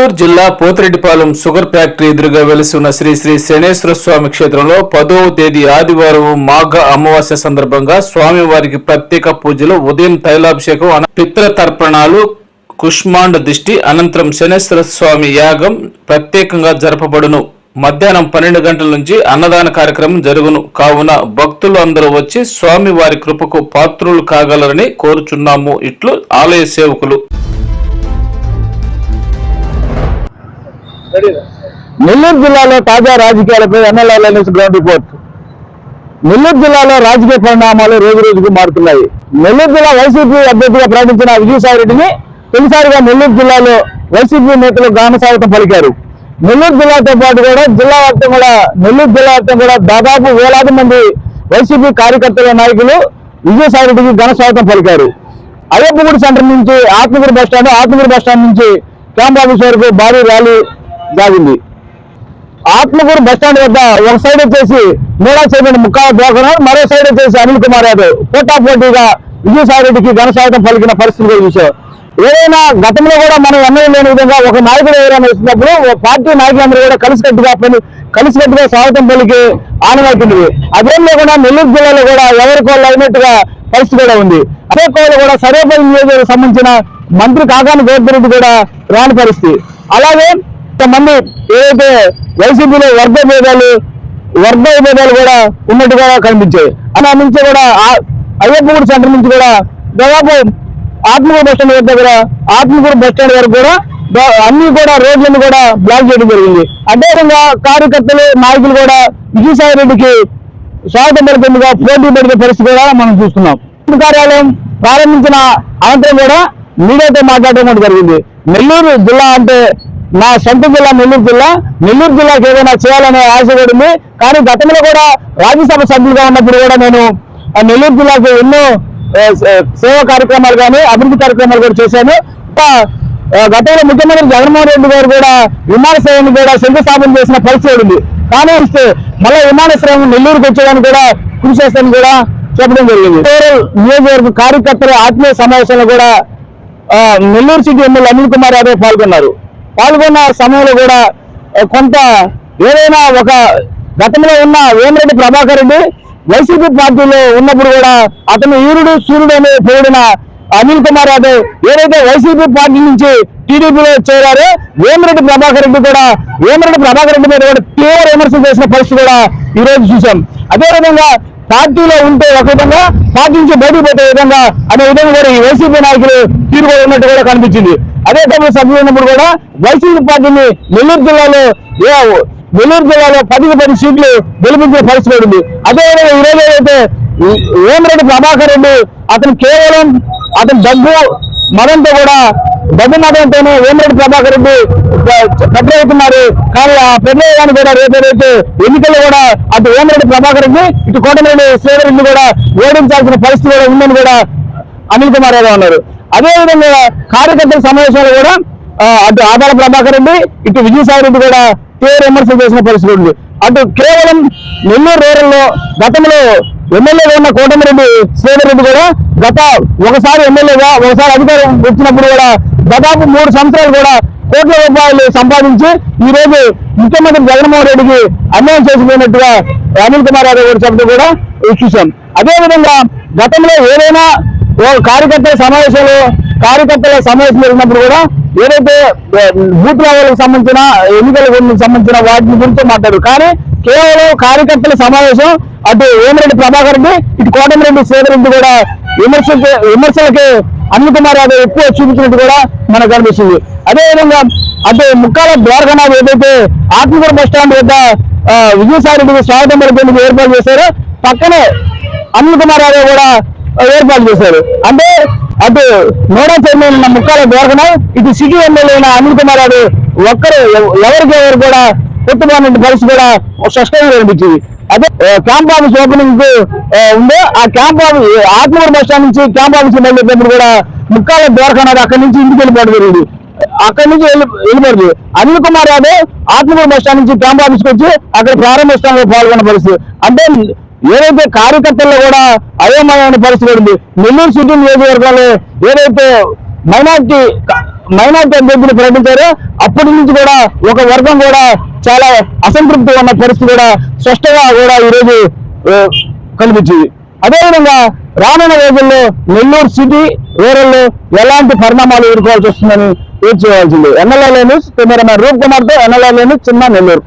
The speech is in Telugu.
గుంటూరు జిల్లా పోతిరెడ్డిపాలెం షుగర్ ఫ్యాక్టరీ ఎదురుగా వెలిసి ఉన్న శ్రీ శ్రీ శనేశ్వర స్వామి క్షేత్రంలో పదవ తేదీ ఆదివారం మాఘ అమావాస్య సందర్భంగా స్వామివారికి ప్రత్యేక పూజలు ఉదయం తైలాభిషేకం పిత్ర తర్పణాలు కుష్మాండ దిష్టి అనంతరం శనేశ్వర స్వామి యాగం ప్రత్యేకంగా జరపబడును. మధ్యాహ్నం పన్నెండు గంటల నుంచి అన్నదాన కార్యక్రమం జరుగును. కావున భక్తులు అందరూ వచ్చి స్వామి వారి కృపకు పాత్రులు కాగలరని కోరుచున్నాము. ఇట్లు ఆలయ సేవకులు. నెల్లూరు జిల్లాలో తాజా రాజకీయాలపై ఎన్ఎల్ఆర్ గ్రౌండ్ రిపోర్ట్. నెల్లూరు జిల్లాలో రాజకీయ పరిణామాలు రోజు రోజుకు మారుతున్నాయి. నెల్లూరు జిల్లా వైసీపీ అభ్యర్థిగా ప్రకటించిన విజయసాయిరెడ్డిని తొలిసారిగా నెల్లూరు జిల్లాలో వైసీపీ నేతలు గాన స్వాగతం పలికారు. నెల్లూరు జిల్లాతో పాటు కూడా జిల్లా వ్యాప్తం కూడా నెల్లూరు జిల్లా వ్యాప్తం కూడా దాదాపు వేలాది మంది వైసీపీ కార్యకర్తల నాయకులు విజయసాయిరెడ్డికి ఘన స్వాగతం పలికారు. అయ్యప్పగుడి సెంటర్ నుంచి ఆత్మగుడి బస్ స్టాండ్ ఆత్మగుడి బస్టాండ్ నుంచి క్యాంప్ ఆఫీస్ వరకు భారీ ర్యాలీ దాగింది. ఆత్మకూరు బస్ స్టాండ్ వద్ద ఒక సైడ్ వచ్చేసి మూడా చైర్మన్ ముక్కా దోకరం మరో సైడ్ వచ్చేసి అనిల్ కుమార్ యాదవ్. పోటాపోటీగా విజయసాయి రెడ్డికి ఘనసాయుధం పలికిన పరిస్థితి చూశాం. ఏదైనా గతంలో కూడా మనం ఎన్నడూ లేని విధంగా ఒక నాయకుడు ఎవరైనా వచ్చినప్పుడు ఓ పార్టీ నాయకులందరూ కూడా కలిసికట్టుగా పని కలిసికట్టుగా స్వాగతం పలికి ఆనవాయితుంది అదేం లేకుండా నెల్లూరు జిల్లాలో కూడా ఎవరికోళ్ళు అయినట్టుగా పరిస్థితి కూడా ఉంది. అదే కోళ్ళు కూడా సర్వేపల్లి నియోజకవర్గం సంబంధించిన మంత్రి కాకాని గోపిరెడ్డి కూడా రాని పరిస్థితి. అలాగే కొంతమంది ఏదైతే వైసీపీలో వర్గ భేదాలు వర్గ విభేదాలు కూడా ఉన్నట్టుగా కనిపించాయి. అలా నుంచి కూడా ఆ- అయ్యప్పగూడి సెంటర్ నుంచి కూడా దాదాపు ఆత్మకూరు బస్ స్టాండ్ దగ్గర కూడా ఆత్మకూరు బస్ స్టాండ్ వరకు కూడా అన్ని కూడా రోడ్లను కూడా బ్లాక్ చేయడం జరిగింది. అదేవిధంగా కార్యకర్తలు నాయకులు కూడా విజయసాయి రెడ్డికి స్వాగతం పలికేందుగా పోటీ పడిన పరిస్థితి కూడా మనం చూస్తున్నాం. కార్యాలయం ప్రారంభించిన అనంతరం కూడా మీడియాతో మాట్లాడడం జరిగింది. నెల్లూరు జిల్లా అంటే నా సొంత జిల్లా నెల్లూరు జిల్లా. నెల్లూరు జిల్లాకి ఏదైనా చేయాలనే ఆశ కూడా ఉంది. కానీ గతంలో కూడా రాజ్యసభ సభ్యులుగా ఉన్నప్పుడు కూడా నేను ఆ నెల్లూరు జిల్లాకు ఎన్నో సేవా కార్యక్రమాలు కానీ అభివృద్ధి కార్యక్రమాలు కూడా చేశాను. గతంలో ముఖ్యమంత్రి జగన్మోహన్ రెడ్డి గారు కూడా విమానాశ్రయాన్ని కూడా శంకుస్థాపన చేసిన పరిస్థితి ఉంది. కానీ మళ్ళీ విమానాశ్రయం నెల్లూరుకు వచ్చేదాన్ని కూడా కృషి చేస్తాను కూడా చెప్పడం జరిగింది. నియోజకవర్గ కార్యకర్తల ఆత్మీయ సమావేశంలో కూడా నెల్లూరు సిటీ ఎమ్మెల్యే అనిల్ కుమార్ యాదవ్ పాల్గొన్నారు. పాల్గొన్న సమయంలో కూడా కొంత ఏదైనా ఒక గతంలో ఉన్న వేమిరెడ్డి ప్రభాకర్ రెడ్డి వైసీపీ పార్టీలో ఉన్నప్పుడు కూడా అతను ఈరుడు సూర్యుడు అనే పేరున అనిల్ కుమార్ యాదవ్ ఏదైతే వైసీపీ పార్టీ నుంచి టీడీపీలో చేరారో వేమిరెడ్డి ప్రభాకర్ రెడ్డి కూడా వేమిరెడ్డి ప్రభాకర్ రెడ్డి మీద కూడా తీవ్ర విమర్శలు చేసిన పరిస్థితి కూడా ఈ రోజు చూసాం. అదేవిధంగా పార్టీలో ఉంటే ఒక విధంగా పార్టీ నుంచి బయటకు పోతే విధంగా అనే విధంగా కూడా ఈ వైసీపీ నాయకులు తీరు ఉన్నట్టు కూడా కనిపించింది. అదే టైంలో సభ్యులు కూడా వైసీపీ పార్టీని నెల్లూరు జిల్లాలో నెల్లూరు జిల్లాలో పదికి పది సీట్లు గెలిపించిన పరిస్థితి ఉంది అదేవిధంగా ఈ రోజు ఏదైతే వేమిరెడ్డి ప్రభాకర్ రెడ్డి అతను కేవలం అతని డబ్బు మదంతో కూడా డబ్బు మదంతోనే వేమిరెడ్డి ప్రభాకర్ రెడ్డి పెద్దవుతున్నారు కానీ ఆ పెద్దయ్యాన్ని కూడా రేపు ఏదైతే ఎన్నికల్లో కూడా అటు వేమిరెడ్డి ప్రభాకర్ రెడ్డి ఇటు కోటమిరెడ్డి శ్రీధర్ రెడ్డి కూడా ఓడించాల్సిన పరిస్థితి కూడా ఉందని కూడా అనిల్ కుమార్ యాదవ్ అన్నారు. అదేవిధంగా కార్యకర్తల సమావేశంలో కూడా అటు ఆధార ప్రభాకర్ రెడ్డి ఇటు విజయసాయి రెడ్డి కూడా తీవ్ర విమర్శలు చేసిన పరిస్థితి ఉంది. అటు కేవలం నెల్లూరు రూరల్లో గతంలో ఎమ్మెల్యేగా ఉన్న కోటమిరెడ్డి శ్రీధర్ రెడ్డి కూడా గత ఒకసారి ఎమ్మెల్యేగా ఒకసారి అధికారం వచ్చినప్పుడు కూడా దాదాపు మూడు సంవత్సరాలు కూడా కోట్ల రూపాయలు సంపాదించి ఈ రోజు ముఖ్యమంత్రి జగన్మోహన్ రెడ్డికి అన్యాయం చేసిపోయినట్టుగా అనిల్ కుమార్ యాదవ్ గారు చెప్పడం కూడా చూశాం. అదేవిధంగా గతంలో ఏదైనా కార్యకర్తల సమావేశాలు కార్యకర్తల సమావేశం జరిగినప్పుడు కూడా ఏదైతే బూత్ లెవెల్కి సంబంధించిన ఎన్నికల సంబంధించిన వాటిని గురించి మాట్లాడారు. కానీ కేవలం కార్యకర్తల సమావేశం అటు వేమిరెడ్డి ప్రభాకర్ రెడ్డి ఇటు కోటమిరెడ్డి శ్రీధర్ రెడ్డి కూడా విమర్శలకి విమర్శలకి అనిల్ కుమార్ యాదవ్ ఎక్కువ చూపించినట్టు కూడా మనకు కనిపిస్తుంది. అదేవిధంగా అటు ముక్కాల ద్వారకనాథ్ ఏదైతే ఆత్మకూరు బస్ స్టాండ్ వద్ద విజయసాయి రెడ్డికి స్వాగతం పలికేందుకు ఏర్పాటు చేశారో పక్కనే అనిల్ కుమార్ యాదవ్ కూడా ఏర్పాటు చేశారు. అంటే అటు నోడా చైర్మన్ ఉన్న ముక్కాల ద్వారకనాథ్ ఇటు సిటీ ఎమ్మెల్యే అయిన అనిల్ కుమార్ యాదవ్ ఒక్కరు ఎవరికి ఎవరు కూడా కొట్టుబాటు పరిస్థితి కూడా స్పష్టంగా అనిపించింది. అదే క్యాంప్ ఆఫీస్ ఓపెనింగ్కు ఉందో ఆ camp office Atmuru bus stand నుంచి క్యాంప్ ఆఫీస్ వెళ్ళేటప్పుడు కూడా ముక్కాల ద్వారకనాథ్ అక్కడి నుంచి ఇంటికి వెళ్ళిపోవడం జరిగింది. అక్కడి నుంచి వెళ్ళి వెళ్ళిపోయింది. అనిల్ కుమార్ యాదవ్ ఆత్మూరు బస్ స్టాండ్ నుంచి క్యాంప్ ఆఫీస్కి వచ్చి అక్కడ ప్రారంభిస్తానికి పాల్గొన్న పరిస్థితి. అంటే ఏదైతే కార్యకర్తల్లో కూడా అయోమయమైన పరిస్థితి ఉంది నెల్లూరు సిటీ నియోజకవర్గాల్లో ఏదైతే మైనార్టీ మైనార్టీ అభ్యర్థులు ప్రకటించారో అప్పటి నుంచి కూడా ఒక వర్గం కూడా చాలా అసంతృప్తి ఉన్న పరిస్థితి కూడా స్పష్టంగా కూడా ఈరోజు కనిపించింది. అదేవిధంగా రానున్న రోజుల్లో నెల్లూరు సిటీ రూరల్లో ఎలాంటి పరిణామాలు ఎదుర్కోవాల్సి వస్తుందని వేచి చేయాల్సింది ఎన్ఎల్ఏ లేని కెమెరామెన్ రూప్ కుమార్తో ఎన్ఎల్ఏ న్యూస్ చిన్న నెల్లూరు.